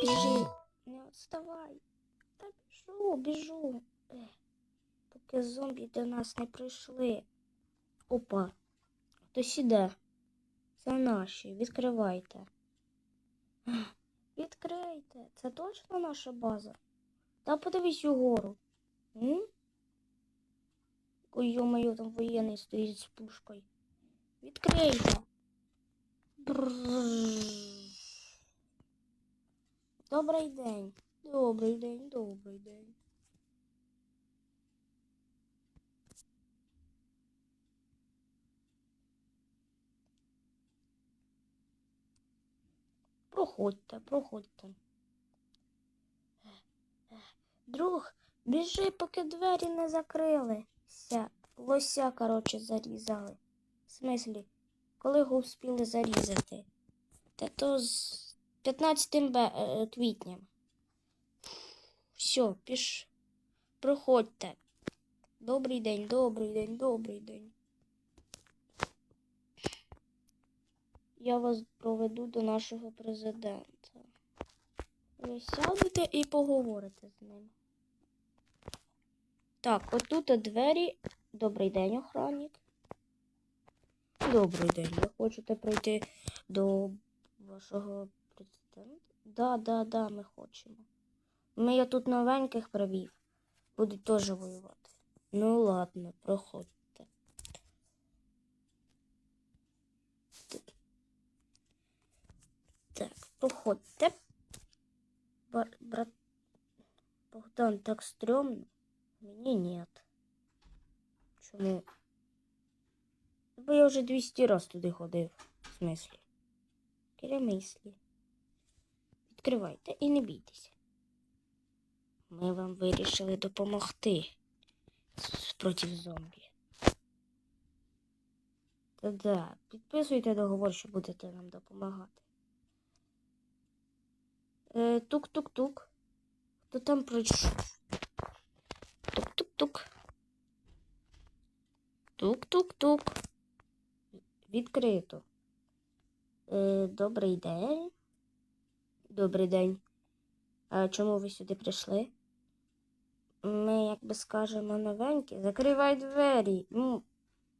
Біжи, не відставай. Та біжу, біжу. Ех, поки зомбі до нас не прийшли. Опа. Хтось іде. Це наші. Відкривайте. Відкрийте. Це точно наша база? Та подивись угору. Ой, йо-моє, там воєнний стоїть з пушкою. Відкрийте. Брррр. Добрий день. Добрий день, добрий день. Проходьте, проходьте. Друг, біжи, поки двері не закрилися. Лося, коротше, зарізали. В смислі, коли його встигли зарізати? Та то з 15 е, квітня. Все, піш. Проходьте. Добрий день, добрий день, добрий день. Я вас проведу до нашого президента. Ви сядете і поговорите з ним. Так, отут двері. Добрий день, охранник. Добрий день. Ви хочете прийти до вашого президента? Да, да, да, ми хочемо. Ми я тут новеньких привів. Будуть теж воювати. Ну ладно, проходьте. Так, проходьте. Бар- брат Богдан, так стрёмно. Мені нет. Чому? Бо я вже 200 раз туди ходив. В смислі? Керемислі. Відкривайте і не бійтеся. Ми вам вирішили допомогти проти зомбі. Та-да, підписуйте договор, що будете нам допомагати. Е, тук-тук-тук. Хто там прийшов? Тук-тук-тук. Тук-тук-тук. Відкрито. Е, добрий день. Добрий день. А чому ви сюди прийшли? Ми, як би скажемо, новенькі. Закривай двері. Ну,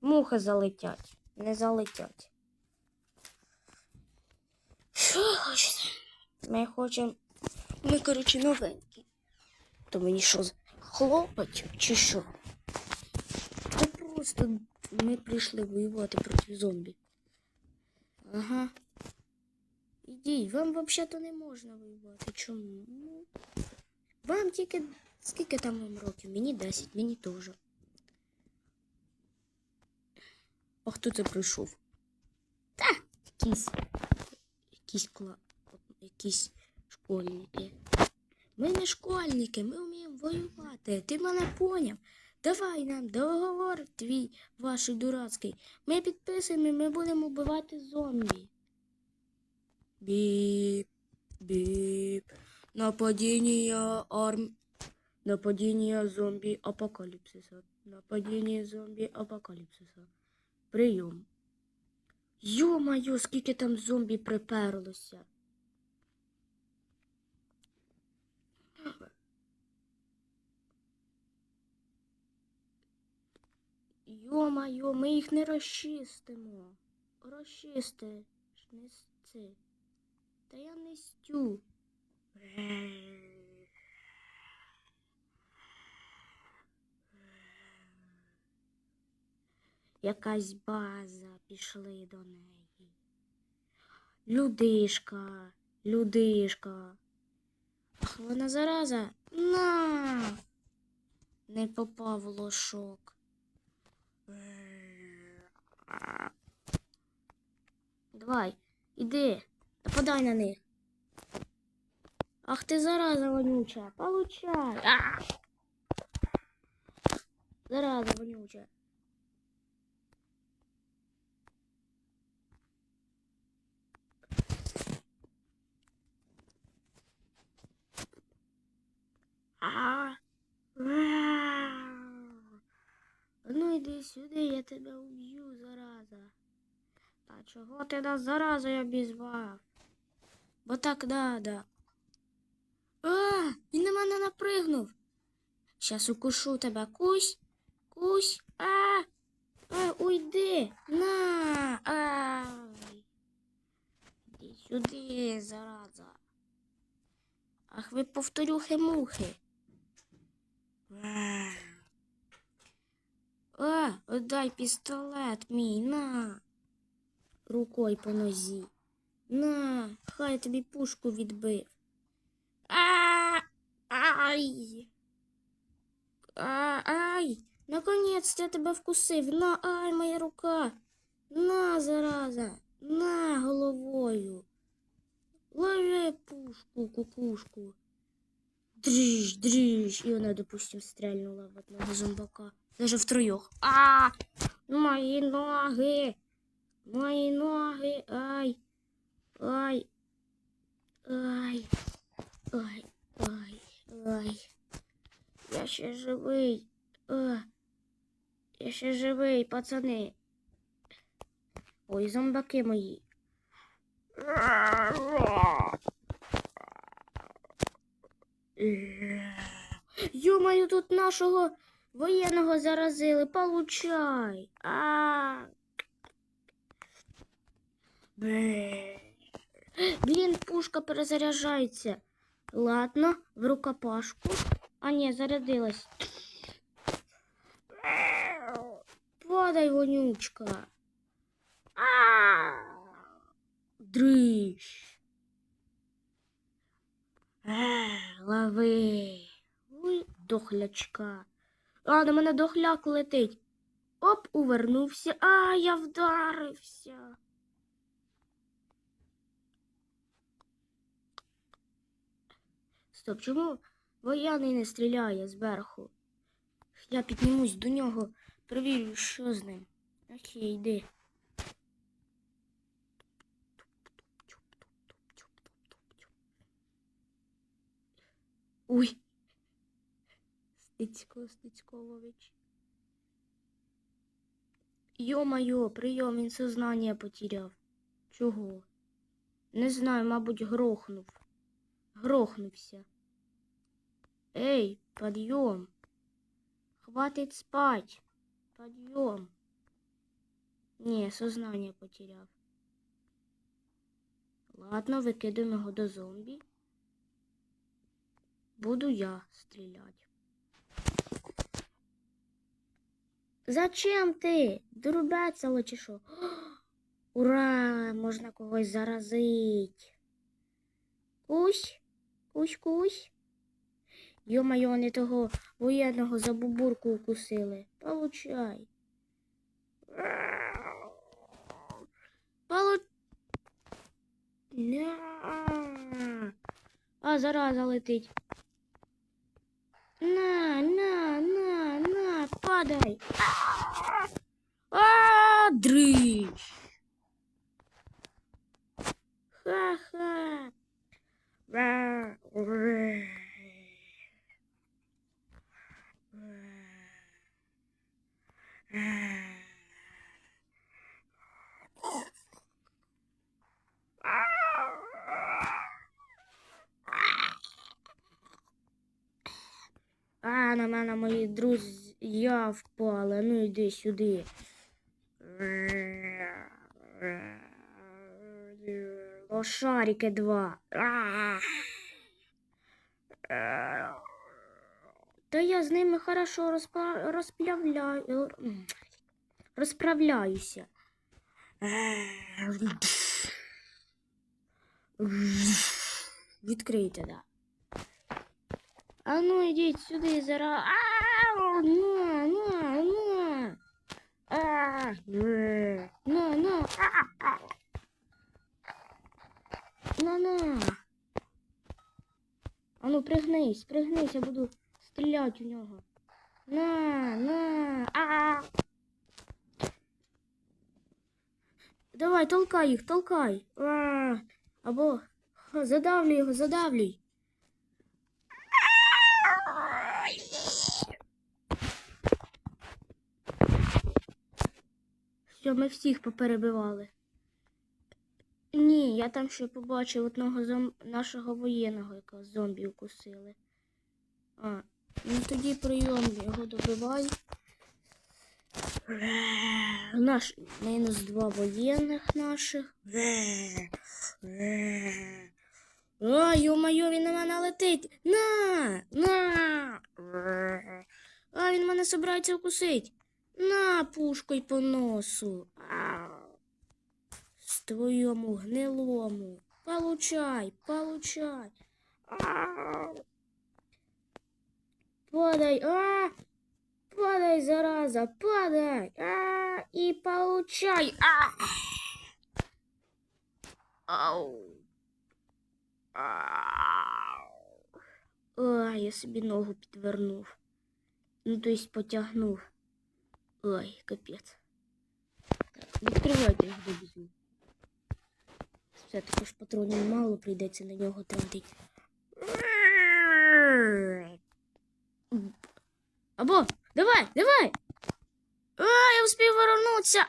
мухи залетять. Не залетять. Що ви хочете? Ми хочемо. Ми, коротше, новенькі. То мені що, хлопать чи що? Та просто ми прийшли воювати проти зомбі. Ага. Ідіть, вам взагалі-то не можна воювати. Чому? Ну, Вам тільки скільки там вам років? Мені 10, мені теж. А хто це прийшов? Та, якісь. Якісь кла... якісь школьники. Ми не школьники, ми вміємо воювати. Ти мене поняв? Давай нам договор твій, ваш дурацький. Ми підписуємо, ми будемо вбивати зомбі. Біп, біп. Нападение арм... Нападение зомби апокалипсиса. Нападение зомби апокалипсиса. Прийом. Йо-моє, скільки там зомбі приперлося. Йо-моє, ми їх не розчистимо. Розчисти. Не сти. Та я не стю. Якась база, пішли до неї. Людишка, людишка. Ах, вона зараза. На. Не попав лошок. Давай, іди, нападай на них. Ах ти зараза вонюча, получай. А! Зараза вонюча. Ну йди сюди, я тебе уб'ю, зараза. Та чого ти нас заразою обізвав? Бо так надо. А, він на мене напригнув. Щас укушу тебе. Кусь, кусь. А, а уйди. На. Ай. Іди сюди, зараза. Ах, ви повторюхи-мухи. А. А, отдай пістолет мій, на. Рукою по нозі. На, хай тобі пушку відбив. А, ай. А, ай. Наконець я тебе вкусив. На, ай, моя рука. На, зараза. На головою. Ложи пушку, кукушку. Дріж, дріж. І вона, допустим, стрельнула в одного зомбака. Даже в трьох. А! Мої ноги. Мої ноги. Ай. Ай. Ай. Ай. Ай. Ай. Я ще живий. А. Я ще живий, пацани. Ой, зомбаки мої. Йомаю, тут нашого воєнного заразили. Получай. А. Бе. Блін, пушка перезаряджається. Ладно, в рукопашку. А ні, зарядилась. Падай, вонючка. Дрищ. Лови. Ой, дохлячка. А, на мене дохляк летить. Оп, увернувся. А, я вдарився. Стоп, чому вояний не стріляє зверху? Я піднімусь до нього, перевірю, що з ним. Окей, йди. Ой. Стицько, Стицькович. Йо-майо, прийом, він сознання потеряв. Чого? Не знаю, мабуть, грохнув. Грохнувся. Эй, подъем. Хватит спать. Подъем. Не, сознание потеряв. Ладно, викидаємо його до зомбі. Буду я стріляти. Зачем ти? Дорубецяло чи що? Ура! Можна когось заразить. Кусь, кусь, кусь. Йо-моє, вони того воєнного за бубурку укусили. Получай. Получ... На. А, зараза летить. На, на, на, на, падай. А, дрищ. Ха-ха. На мене мої друзі впали. Ну йди сюди. Лошарики два. Та я з ними хорошо розпа... розплявляю. розправляюся. Відкрийте, да. А ну ідіть сюди зараз. А, на, на, на. А, на, на. А, а. На, на. А ну пригнись, пригнись, я буду стріляти у нього. На, на. А. Давай, толкай їх, толкай. А, або ха, задавлюй його, задавлюй. Все, ми всіх поперебивали. Ні, я там ще побачив одного зом... нашого воєнного, якого зомбі укусили. А, ну тоді прийом його добивай. Наш мінус два воєнних наших. А, йо-моє, він на мене летить. На! На! А, він мене собирається укусить. На, пушкою по носу. З твоєму гнилому. Получай, получай. Падай, а! Падай, зараза, падай! А! І получай! А! Ау. Ой, я собі ногу підвернув. Ну, то есть потягнув. Ой, капець. Так, відкривайте їх добізну. Все, також патронів мало, прийдеться на нього тратити. Або, давай, давай! А, я успів вернуться!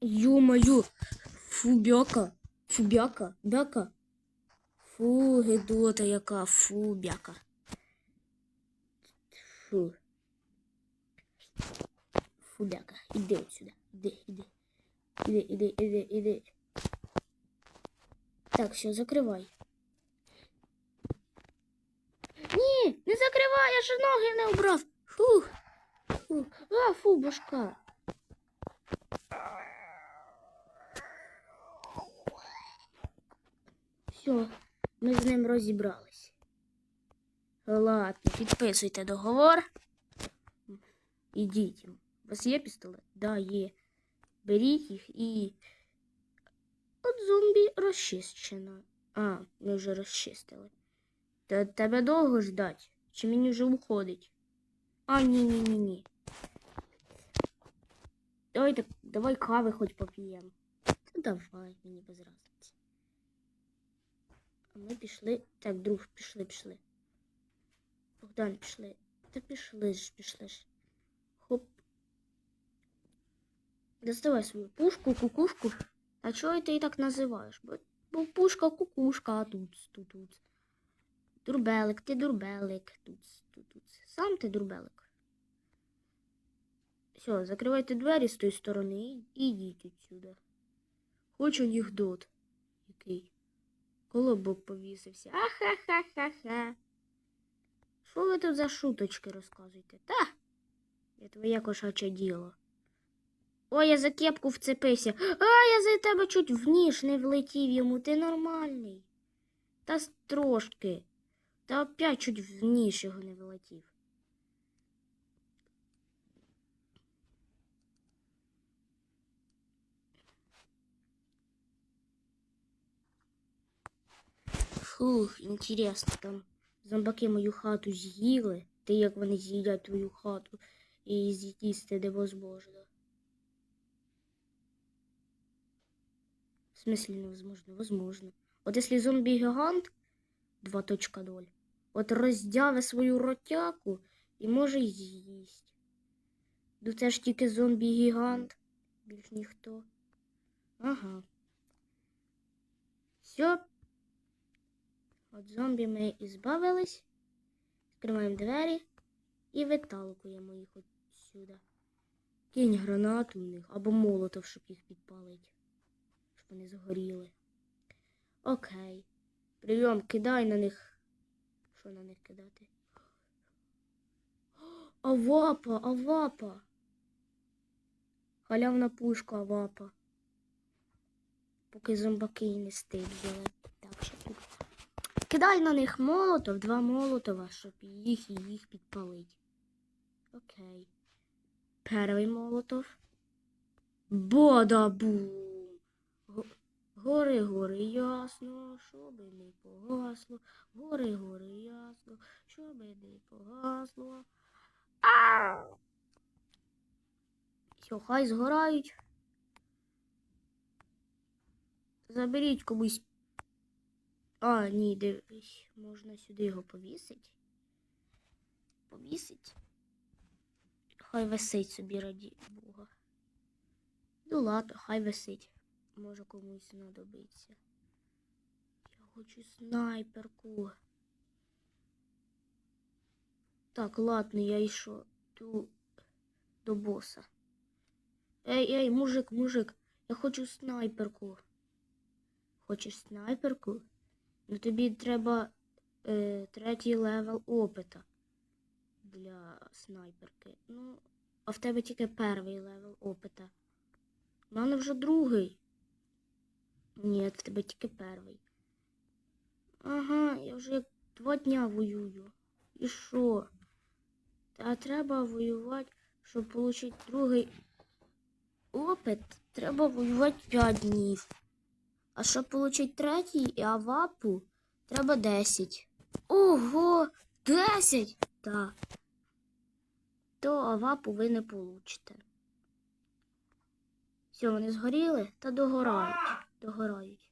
Ё-моё! Фу, бяка! Фу, бяка, бяка! Фу, гидота яка, фу, бяка. Фу. Фу, бяка. Іди отсюда. Іди, іди. Іди, іди, іди, іди. Так, все, закривай. Ні, не закривай, я ж ноги не убрав. Фух. Фу. А, фу, башка. Все, ми з ним розібрались. Ладно, підписуйте договор. Ідіть. У вас є пістолет? Да, є. Беріть їх і. От зомбі розчищено. А, ми вже розчистили. Та тебе довго ждать? Чи мені вже уходить? А, ні, ні, ні, ні. Давай так, давай кави хоч поп'ємо. Та давай, мені без разниці. А ми пішли. Так, друг, пішли, пішли. Богдан, пішли. Та пішли ж, пішли ж. Хоп. Доставай свою пушку, кукушку. А чого ти її так називаєш? Бо, бо пушка кукушка, а тут, тут, тут. Дурбелик, ти дурбелик. Тут, тут, тут. Сам ти дурбелик. Все, закривайте двері з тої сторони і йдіть відсюди. Хоч анекдот. Який? Колобок повісився. Ахахахаха. Що ви тут за шуточки розказуєте? Та? Я твоє кошаче діло. Ой, я за кепку вцепився. А, я за тебе чуть в ніж не влетів йому. Ти нормальний. Та трошки. Та опять чуть в ніж його не влетів. Фух, інтересно, там зомбаки мою хату з'їли. Ти як вони з'їдять твою хату і з'їсти невозможно. В смысле невозможно? Возможно. От якщо зомбі-гігант 2.0, от роздяве свою ротяку і може з'їсть. Ну це ж тільки зомбі-гігант. Більш ніхто. Ага. Все. От зомбі ми і збавились. Відкриваємо двері і виталкуємо їх от. Кинь гранату в них або молотов, щоб їх підпалити. Щоб вони згоріли. Окей. Прийом, кидай на них. Що на них кидати? Авапа, авапа. Халявна пушка авапа. Поки зомбаки не стибзали. Кидай на них молотов, два молотова, щоб їх і їх підпалить. Окей. Перший молотов. Бадабум. Го- Гори, гори, ясно, щоби не погасло. Гори, гори, ясно, щоби не погасло. Ау! Все, хай згорають. Заберіть комусь. А, ні, дивись, можна сюди його повісити. Повісить. Хай висить собі раді Бога. Ну ладно, хай висить. Може комусь знадобиться. Я хочу снайперку. Так, ладно, я йшов йду до боса. Ей, ей, мужик, мужик, я хочу снайперку. Хочеш снайперку? Ну тобі треба е, третій левел опита для снайперки. Ну, а в тебе тільки перший левел опита. У мене вже другий. Ні, в тебе тільки перший. Ага, я вже два дня воюю. І що? Та треба воювати, щоб отримати другий опит, треба воювати 5 днів. А щоб отримати третій і авапу, треба 10. Ого, 10! Так. То авапу ви не получите. Все, вони згоріли та догорають. Догорають.